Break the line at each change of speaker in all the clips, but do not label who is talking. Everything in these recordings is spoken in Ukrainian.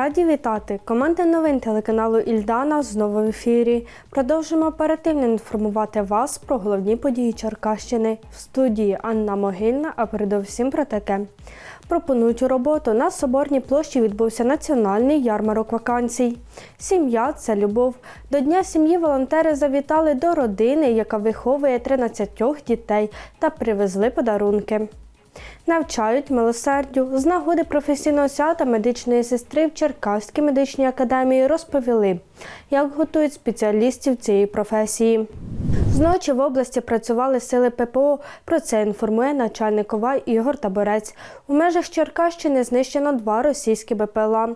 Раді вітати! Команда новин телеканалу Ільдана знову в ефірі. Продовжимо оперативно інформувати вас про головні події Черкащини. В студії Анна Могильна, а передовсім про таке. Пропонують роботу. На Соборній площі відбувся національний ярмарок вакансій. Сім'я це любов. До Дня сім'ї волонтери завітали до родини, яка виховує 13 дітей, та привезли подарунки. Навчають милосердю. З нагоди професійного свята медичної сестри в Черкаській медичній академії розповіли, як готують спеціалістів цієї професії. Зночі в області працювали сили ППО. Про це інформує начальник ОВА Ігор Таборець. У межах Черкащини знищено два російські БПЛА.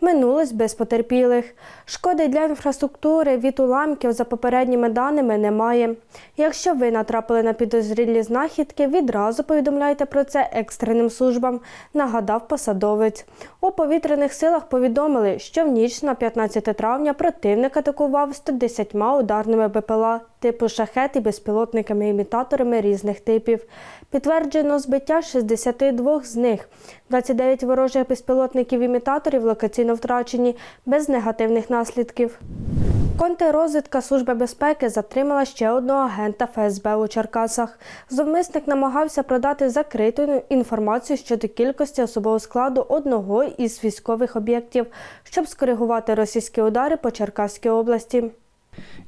Минулось без потерпілих. Шкоди для інфраструктури від уламків за попередніми даними немає. Якщо ви натрапили на підозрілі знахідки, відразу повідомляйте про це екстреним службам, нагадав посадовець. У повітряних силах повідомили, що в ніч на 15 травня противник атакував 110 ударними БПЛА типу шахет і безпілотниками-імітаторами різних типів. Підтверджено збиття 62 з них. 29 ворожих безпілотників-імітаторів локаційно втрачені без негативних наслідків. Контррозвідка Служби безпеки затримала ще одного агента ФСБ у Черкасах. Зловмисник намагався продати закриту інформацію щодо кількості особового складу одного із військових об'єктів, щоб скоригувати російські удари по Черкаській області.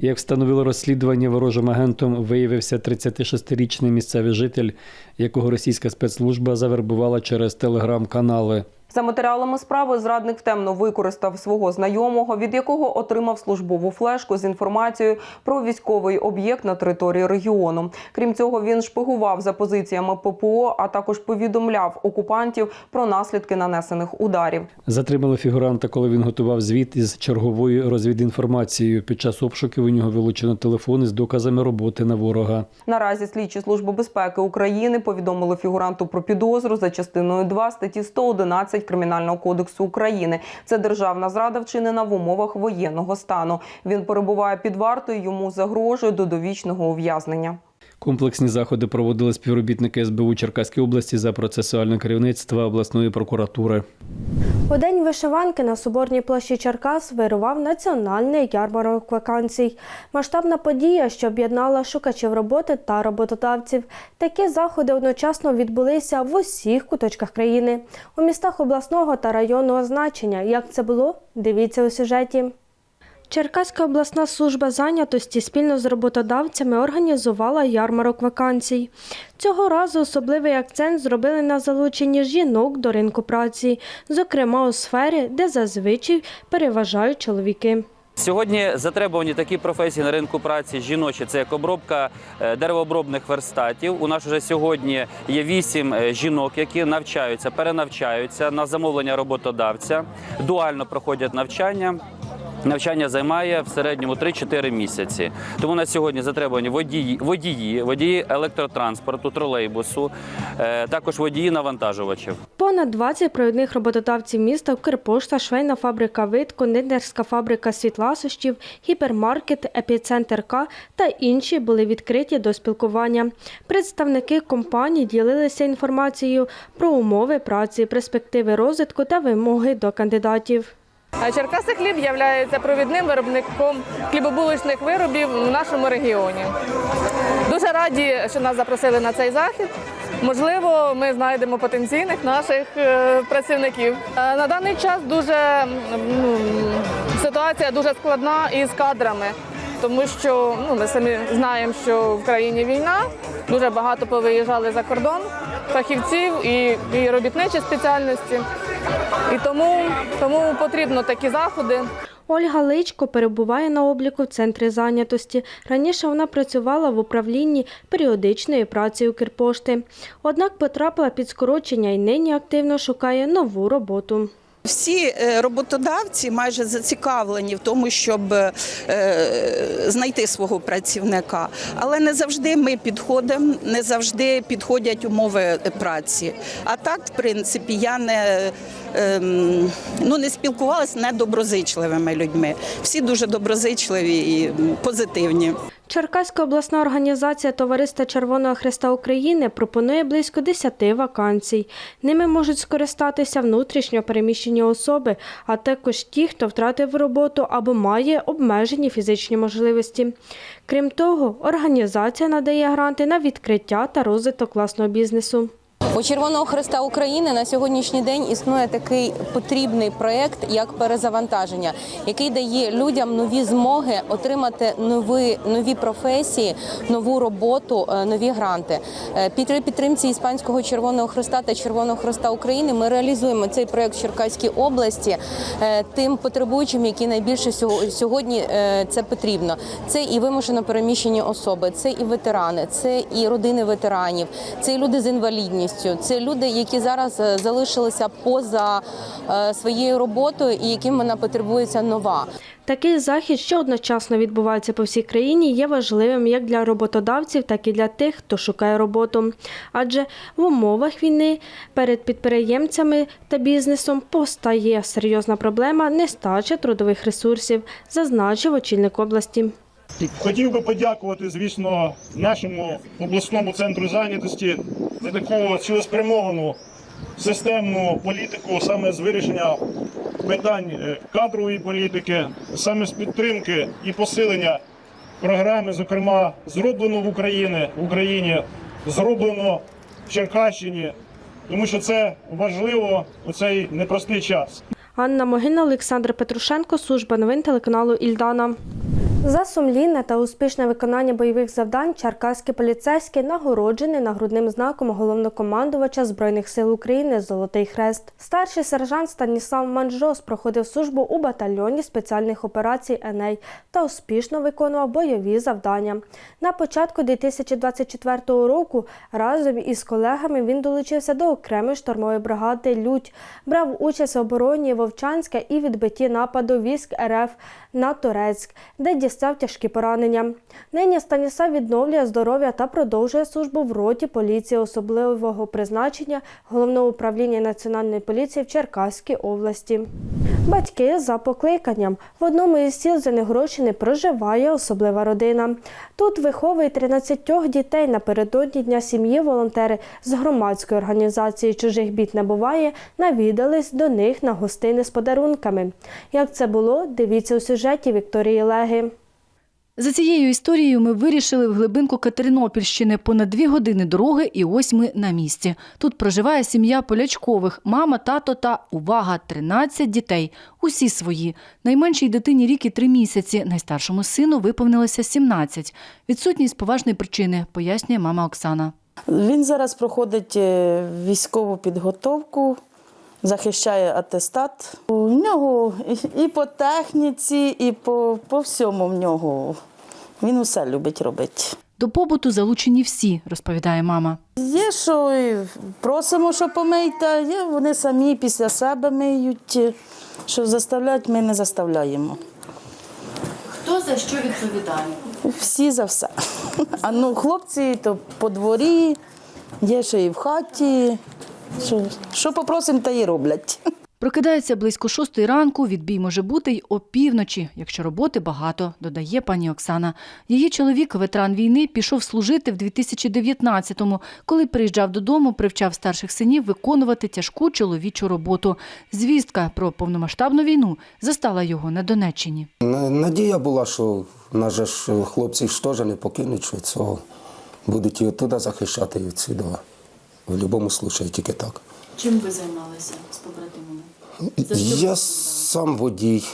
Як встановило розслідування, ворожим агентом виявився 36-річний місцевий житель, якого російська спецслужба завербувала через телеграм-канали.
За матеріалами справи зрадник темно використав свого знайомого, від якого отримав службову флешку з інформацією про військовий об'єкт на території регіону. Крім цього, він шпигував за позиціями ППО, а також повідомляв окупантів про наслідки нанесених ударів.
Затримали фігуранта, коли він готував звіт із черговою розвідінформацією. Під час обшуків у нього вилучено телефони з доказами роботи на ворога.
Наразі слідчі служби безпеки України повідомили фігуранту про підозру за частиною 2 статті 111 Кримінального кодексу України. Це державна зрада вчинена в умовах воєнного стану. Він перебуває під вартою. Йому загрожує до довічного ув'язнення.
Комплексні заходи проводили співробітники СБУ Черкаської області за процесуальне керівництво обласної прокуратури.
У день вишиванки на Соборній площі Черкас вирував національний ярмарок вакансій. Масштабна подія, що об'єднала шукачів роботи та роботодавців. Такі заходи одночасно відбулися в усіх куточках країни, у містах обласного та районного значення. Як це було? Дивіться у сюжеті. Черкаська обласна служба зайнятості спільно з роботодавцями організувала ярмарок вакансій. Цього разу особливий акцент зробили на залученні жінок до ринку праці, зокрема у сфері, де зазвичай переважають чоловіки.
Сьогодні затребувані такі професії на ринку праці жіночі. Це як обробка е, деревообробних верстатів. У нас вже сьогодні є вісім е, жінок, які навчаються, перенавчаються на замовлення роботодавця, дуально проходять навчання. Навчання займає в середньому 3-4 місяці. Тому на сьогодні затребувані водії, водії, водії електротранспорту, тролейбусу, е, також водії навантажувачів.
Понад 20 провідних роботодавців міста Укрпошта, швейна фабрика «Вит», кондитерська фабрика «Світласощів», гіпермаркет, епіцентр К та інші були відкриті до спілкування. Представники компаній ділилися інформацією про умови праці, перспективи розвитку та вимоги до кандидатів.
Черкаси хліб є провідним виробником хлібобулочних виробів в нашому регіоні. Дуже раді, що нас запросили на цей захід. Можливо, ми знайдемо потенційних наших е, працівників. Е, На даний час дуже ну, ситуація дуже складна із кадрами, тому що ну, ми самі знаємо, що в країні війна, дуже багато повиїжджали за кордон фахівців і, і робітничі спеціальності. І тому, тому потрібно такі заходи.
Ольга Личко перебуває на обліку в центрі зайнятості. Раніше вона працювала в управлінні періодичної праці Укрпошти. Однак потрапила під скорочення і нині активно шукає нову роботу.
Всі е, роботодавці майже зацікавлені в тому, щоб е, знайти свого працівника, але не завжди ми підходимо, не завжди підходять умови праці. А так, в принципі, я не ем, ну, не спілкувалася недоброзичливими людьми. Всі дуже доброзичливі і позитивні.
Черкаська обласна організація Товариства Червоного Христа України пропонує близько 10 вакансій. Ними можуть скористатися внутрішньо переміщені особи, а також ті, хто втратив роботу або має обмежені фізичні можливості. Крім того, організація надає гранти на відкриття та розвиток власного бізнесу.
У Червоного Христа України на сьогоднішній день існує такий потрібний проєкт, як перезавантаження, який дає людям нові змоги отримати нові, нові професії, нову роботу, е, нові гранти. Е, При підтримці Іспанського Червоного Христа та Червоного Христа України ми реалізуємо цей проєкт в Черкаській області е, тим потребуючим, які найбільше сьогодні це потрібно. Це і вимушено переміщені особи, це і ветерани, це і родини ветеранів, це і люди з інвалідністю, це люди, які зараз е, залишилися поза е, своєю роботою і яким вона потребується нова.
Такий захід, що одночасно відбувається по всій країні, є важливим як для роботодавців, так і для тих, хто шукає роботу. Адже в умовах війни перед підприємцями та бізнесом постає серйозна проблема нестача трудових ресурсів, зазначив очільник області.
Хотів би подякувати, звісно, нашому обласному центру зайнятості за таку цілеспрямовану системну політику саме з вирішення питань е, кадрової політики, саме з підтримки і посилення програми, зокрема, зроблено в Україні в Україні, зроблено в Черкащині, тому що це важливо у цей непростий час.
Анна Могильна, Олександр Петрушенко, служба новин телеканалу Ільдана. За сумлінне та успішне виконання бойових завдань черкаські поліцейські нагороджені нагрудним знаком головнокомандувача Збройних сил України Золотий Хрест. Старший сержант Станіслав Манжос проходив службу у батальйоні спеціальних операцій Еней та успішно виконував бойові завдання. На початку 2024 року разом із колегами він долучився до окремої штурмової бригади Людь, брав участь в обороні Вовчанська і відбитті нападу військ РФ на Турецьк, де дістав тяжкі поранення. Нині Станіслав відновлює здоров'я та продовжує службу в роті поліції особливого призначення Головного управління Національної поліції в Черкаській області. Батьки за покликанням. В одному із сіл Зенегородщини проживає особлива родина. Тут виховує 13 дітей. Напередодні Дня сім'ї волонтери з громадської організації Чужих бід не буває навідались до них на гостини з подарунками. Як це було, дивіться у сюжеті Вікторії Леги.
За цією історією ми вирішили в глибинку Катеринопільщини понад дві години дороги, і ось ми на місці. Тут проживає сім'я полячкових, мама, тато та увага, 13 дітей. Усі свої. Найменшій дитині рік і три місяці. Найстаршому сину виповнилося 17. Відсутність поважної причини, пояснює мама Оксана.
Він зараз проходить е, військову підготовку, захищає атестат. У нього і- по техніці, і по, по всьому в нього. Він усе любить робити.
До побуту залучені всі, розповідає мама.
Є, що і просимо, що помийте, є, вони самі після себе миють. Що заставляють, ми не заставляємо.
Хто за що відповідає?
Всі за все. А ну, хлопці то по дворі, є ще і в хаті. Що, що попросимо, та й роблять.
Прокидається близько шостої ранку. Відбій може бути й опівночі, якщо роботи багато, додає пані Оксана. Її чоловік, ветеран війни, пішов служити в 2019-му. Коли приїжджав додому, привчав старших синів виконувати тяжку чоловічу роботу. Звістка про повномасштабну війну застала його на Донеччині.
На- Надія була, що ж хлопці ж теж не покинуть, що цього будуть і оттуда захищати і відсюди. В будь-якому випадку тільки так.
Чим ви займалися з побратимами?
Я сам водій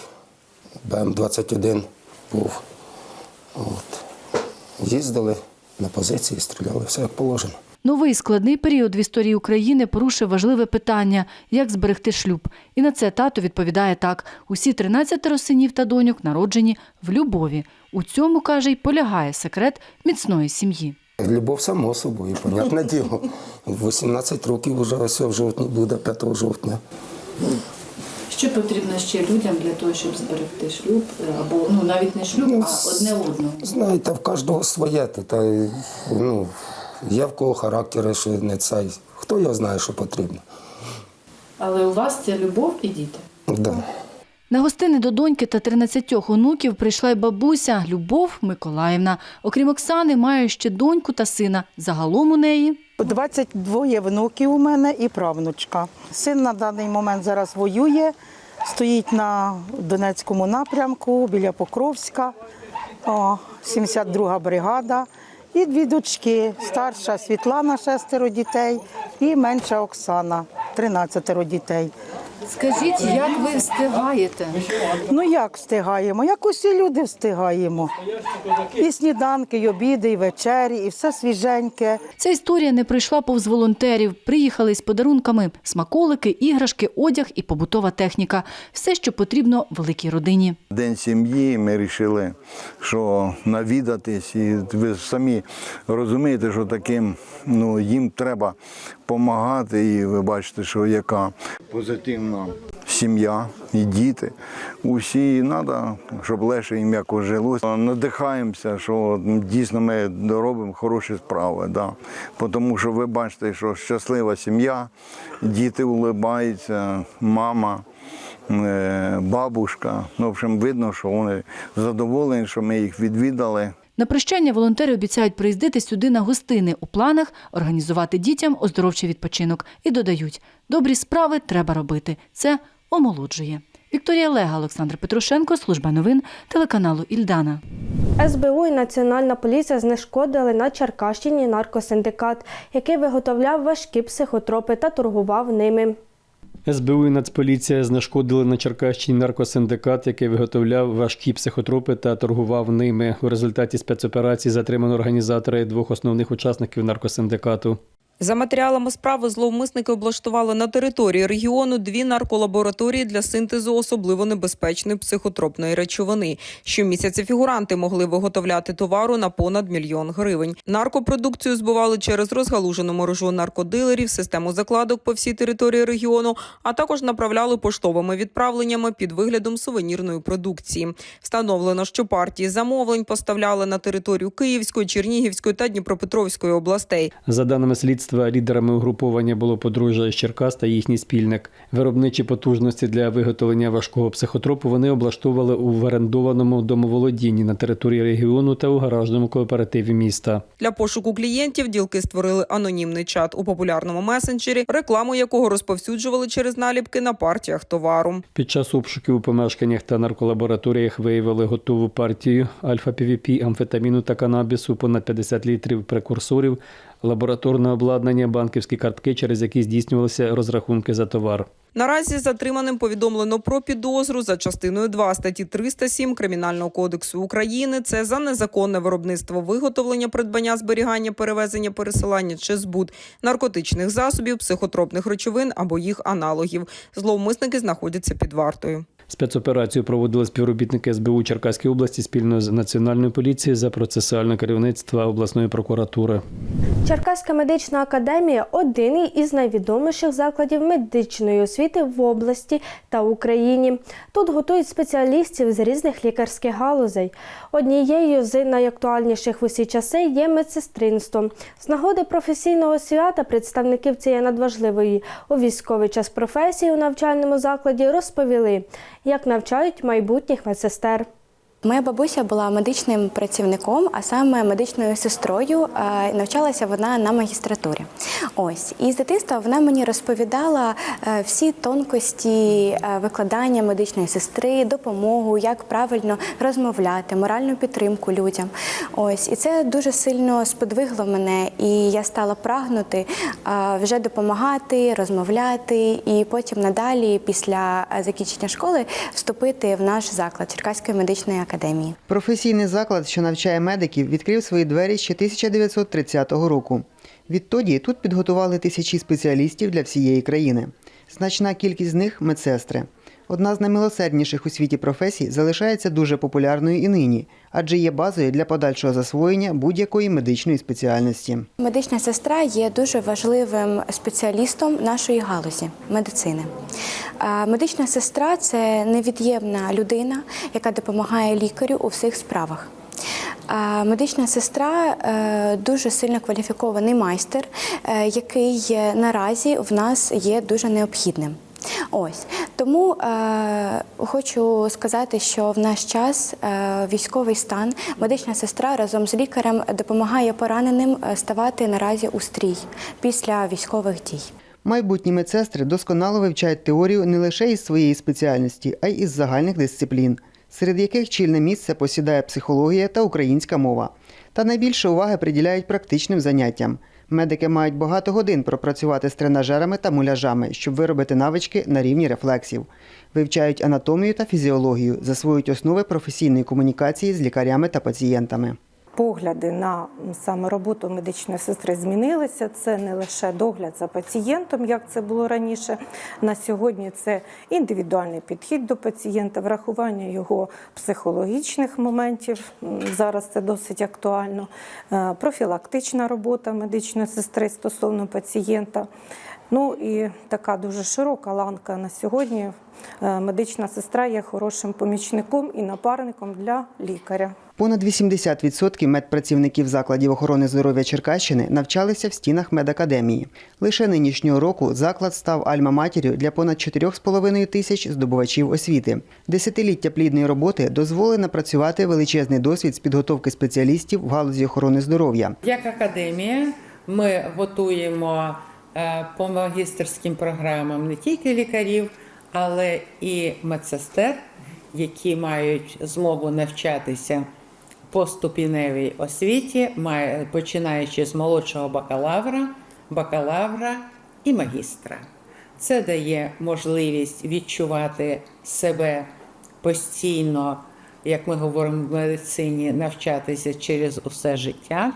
БМ-21 був. От. Їздили на позиції, стріляли, все як положено.
Новий складний період в історії України порушив важливе питання – як зберегти шлюб. І на це тато відповідає так. Усі 13 синів та доньок народжені в любові. У цьому, каже, й полягає секрет міцної сім'ї.
Любов само собою, понятне діло. 18 років вже ось в жовтні буде, 5 жовтня.
Що потрібно ще людям для того, щоб зберегти шлюб, або ну навіть не шлюб, а одне одного?
Знаєте, в кожного своє. Та, ну, є в кого характери, що не цей. Хто його знає, що потрібно.
Але у вас це любов і діти.
Да.
На гостини до доньки та 13 онуків прийшла й бабуся Любов Миколаївна. Окрім Оксани, має ще доньку та сина. Загалом у неї
22 внуків у мене і правнучка. Син на даний момент зараз воює, стоїть на Донецькому напрямку біля Покровська, О, 72 бригада. І дві дочки. Старша Світлана, шестеро дітей, і менша Оксана, 13 дітей.
Скажіть, як ви встигаєте?
Ну як встигаємо? Як усі люди встигаємо. І сніданки, і обіди, і вечері, і все свіженьке.
ця історія не прийшла повз волонтерів. Приїхали з подарунками: смаколики, іграшки, одяг і побутова техніка. Все, що потрібно великій родині.
День сім'ї ми вирішили, що навідатись, і ви самі розумієте, що таким ну, їм треба допомагати, і ви бачите, що яка позитивна сім'я і діти. Усі треба, щоб легше їм якось жилося. Надихаємося, що дійсно ми робимо хороші справи. Да. Тому що ви бачите, що щаслива сім'я, діти улибаються, мама е, бабушка. Ну, в общем, видно, що вони задоволені, що ми їх відвідали.
На прощання волонтери обіцяють приїздити сюди на гостини. У планах організувати дітям оздоровчий відпочинок. І додають, добрі справи треба робити. Це омолоджує. Вікторія Лега, Олександр Петрушенко, служба новин телеканалу Ільдана.
СБУ і Національна поліція знешкодили на Черкащині наркосиндикат, який виготовляв важкі психотропи та торгував ними.
СБУ і Нацполіція знешкодили на Черкащині наркосиндикат, який виготовляв важкі психотропи та торгував ними. У результаті спецоперації затримано організатора і двох основних учасників наркосиндикату.
За матеріалами справи зловмисники облаштували на території регіону дві нарколабораторії для синтезу особливо небезпечної психотропної речовини. Щомісяця фігуранти могли виготовляти товару на понад мільйон гривень. Наркопродукцію збували через розгалужену мережу наркодилерів, систему закладок по всій території регіону, а також направляли поштовими відправленнями під виглядом сувенірної продукції. Встановлено, що партії замовлень поставляли на територію Київської, Чернігівської та Дніпропетровської областей.
За даними слідства, лідерами угруповання було подружжя із Черкас та їхній спільник. Виробничі потужності для виготовлення важкого психотропу вони облаштовували у орендованому домоволодінні на території регіону та у гаражному кооперативі міста.
Для пошуку клієнтів ділки створили анонімний чат у популярному месенджері, рекламу якого розповсюджували через наліпки на партіях товару.
Під час обшуків у помешканнях та нарколабораторіях виявили готову партію альфа-півіпі, амфетаміну та канабісу, понад 50 літрів прекурсорів, лабораторне обладнання, банківські картки, через які здійснювалися розрахунки за товар.
Наразі затриманим повідомлено про підозру за частиною 2 статті 307 Кримінального кодексу України. Це за незаконне виробництво виготовлення, придбання, зберігання, перевезення, пересилання чи збут наркотичних засобів, психотропних речовин або їх аналогів. Зловмисники знаходяться під вартою.
Спецоперацію проводили співробітники СБУ Черкаської області спільно з Національною поліцією за процесуальне керівництво обласної прокуратури.
Черкаська медична академія один із найвідоміших закладів медичної освіти в області та Україні. Тут готують спеціалістів з різних лікарських галузей. Однією з найактуальніших в усі часи є медсестринство. З нагоди професійного свята представників цієї надважливої у військовий час професії у навчальному закладі розповіли, як навчають майбутніх медсестер.
Моя бабуся була медичним працівником, а саме медичною сестрою. Е, Навчалася вона на магістратурі. Ось і з дитинства вона мені розповідала е, всі тонкості е, викладання медичної сестри, допомогу, як правильно розмовляти, моральну підтримку людям. Ось і це дуже сильно сподвигло мене, і я стала прагнути вже допомагати, розмовляти, і потім надалі, після закінчення школи, вступити в наш заклад Черкаської медичної академії.
Професійний заклад, що навчає медиків, відкрив свої двері ще 1930 року. Відтоді тут підготували тисячі спеціалістів для всієї країни. Значна кількість з них медсестри. Одна з наймилосердніших у світі професій залишається дуже популярною і нині, адже є базою для подальшого засвоєння будь-якої медичної спеціальності.
Медична сестра є дуже важливим спеціалістом нашої галузі медицини. Медична сестра це невід'ємна людина, яка допомагає лікарю у всіх справах. Медична сестра е, дуже сильно кваліфікований майстер, е, який наразі в нас є дуже необхідним. Ось тому е, хочу сказати, що в наш час е, військовий стан, медична сестра разом з лікарем допомагає пораненим е, ставати наразі у стрій після військових дій.
Майбутні медсестри досконало вивчають теорію не лише із своєї спеціальності, а й із загальних дисциплін, серед яких чільне місце посідає психологія та українська мова. Та найбільше уваги приділяють практичним заняттям. Медики мають багато годин пропрацювати з тренажерами та муляжами, щоб виробити навички на рівні рефлексів. Вивчають анатомію та фізіологію, засвоюють основи професійної комунікації з лікарями та пацієнтами.
Погляди на саме роботу медичної сестри змінилися. Це не лише догляд за пацієнтом, як це було раніше. На сьогодні це індивідуальний підхід до пацієнта, врахування його психологічних моментів. Зараз це досить актуально. Е, Профілактична робота медичної сестри стосовно пацієнта. Ну і така дуже широка ланка на сьогодні. Е, Медична сестра є хорошим помічником і напарником для лікаря.
Понад 80% медпрацівників закладів охорони здоров'я Черкащини навчалися в стінах медакадемії. Лише нинішнього року заклад став альма-матір'ю для понад 4,5 тисяч здобувачів освіти. Десятиліття плідної роботи дозволили напрацювати величезний досвід з підготовки спеціалістів в галузі охорони здоров'я.
Як академія, ми готуємо по магістерським програмам не тільки лікарів, але і медсестер, які мають змогу навчатися по ступіневій освіті, починаючи з молодшого бакалавра, бакалавра і магістра. Це дає можливість відчувати себе постійно, як ми говоримо в медицині, навчатися через усе життя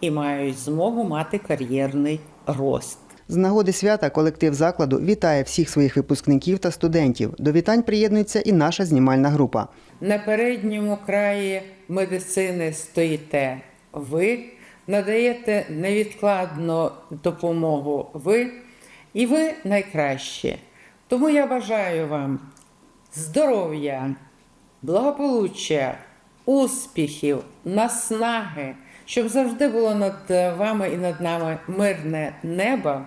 і мають змогу мати кар'єрний рост.
З нагоди свята колектив закладу вітає всіх своїх випускників та студентів. До вітань приєднується і наша знімальна група.
На передньому краї медицини стоїте ви, надаєте невідкладну допомогу ви, і ви найкраще. Тому я бажаю вам здоров'я, благополуччя, успіхів, наснаги, щоб завжди було над вами і над нами мирне небо,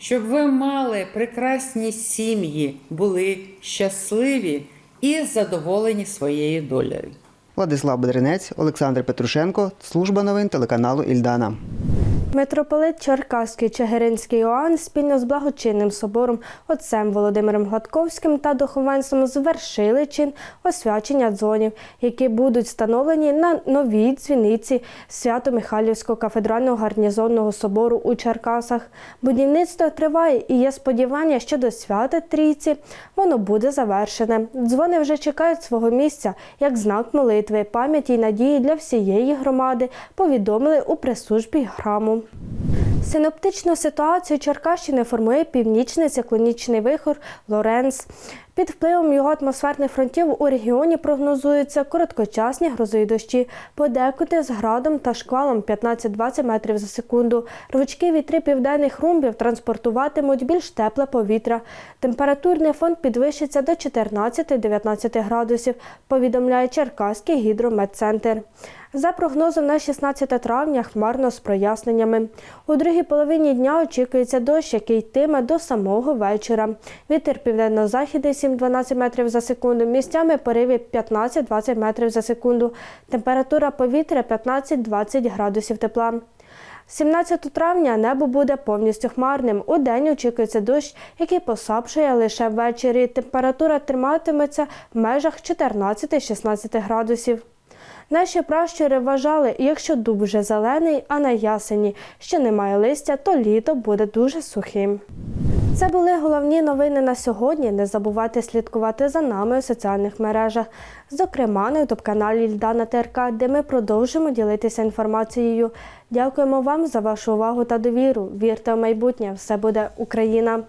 щоб ви мали прекрасні сім'ї, були щасливі і задоволені своєю долею.
Владислав Бедренець, Олександр Петрушенко, служба новин телеканалу Ільдана.
Митрополит Черкаський Чигиринський Іоанн спільно з благочинним собором отцем Володимиром Гладковським та духовенством звершили чин освячення дзвонів, які будуть встановлені на новій дзвіниці Свято-Михайлівського кафедрального гарнізонного собору у Черкасах. Будівництво триває і є сподівання, що до свята трійці воно буде завершене. Дзвони вже чекають свого місця як знак молитви, пам'яті й надії для всієї громади. Повідомили у прес-службі храму. Синоптичну ситуацію Черкащини формує північний циклонічний вихор Лоренс. Під впливом його атмосферних фронтів у регіоні прогнозуються короткочасні грозові дощі, подекуди з градом та шквалом 15-20 метрів за секунду. Рвучкі вітри південних румбів транспортуватимуть більш тепле повітря. Температурний фон підвищиться до 14-19 градусів, повідомляє Черкаський гідрометцентр. За прогнозом на 16 травня хмарно з проясненнями. У другій половині дня очікується дощ, який йтиме до самого вечора. Вітер південно-західний 7-12 метрів за секунду, місцями пориви 15-20 метрів за секунду. Температура повітря 15-20 градусів тепла. 17 травня небо буде повністю хмарним. У день очікується дощ, який посапшує лише ввечері. Температура триматиметься в межах 14-16 градусів. Наші пращури вважали, якщо дуб вже зелений, а на ясені ще немає листя, то літо буде дуже сухим. Це були головні новини на сьогодні. Не забувайте слідкувати за нами у соціальних мережах, зокрема на ютуб-каналі Ільдана ТРК, де ми продовжимо ділитися інформацією. Дякуємо вам за вашу увагу та довіру. Вірте в майбутнє, все буде Україна!